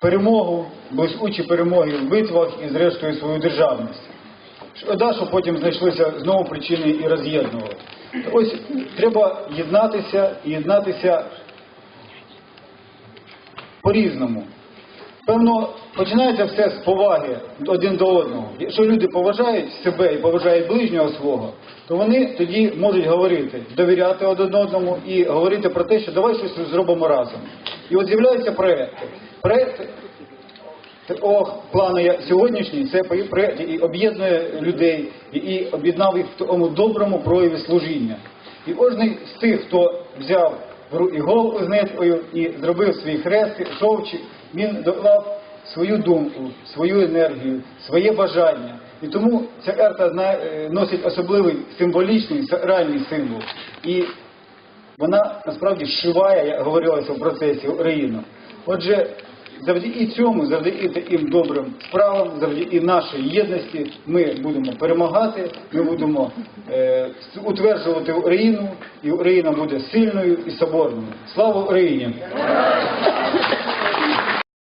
перемогу, блискучі перемоги в битвах і зрештою свою державність. Шкода, що потім знайшлися знову причини і роз'єднували. Ось треба єднатися і єднатися по-різному. Певно, починається все з поваги один до одного. Якщо люди поважають себе і поважають ближнього свого, то вони тоді можуть говорити, довіряти один одному і говорити про те, що давай щось зробимо разом. І от з'являються проекти. Проекти такого плану сьогоднішній, це проект і об'єднує людей, і, об'єднав їх в тому доброму прояві служіння. І кожен з тих, хто взяв і голову з ниткою і зробив свій хрест, шовчик, він доклав свою думку, свою енергію, своє бажання. І тому ця карта е, носить особливий символічний, сакральний символ. І вона насправді шиває, як говорилося в процесі Україну. Отже, завдяки цьому, завдяки таким добрим справам, завдяки нашій єдності, ми будемо перемагати, ми будемо е, утверджувати Україну, і Україна буде сильною і соборною. Слава Україні!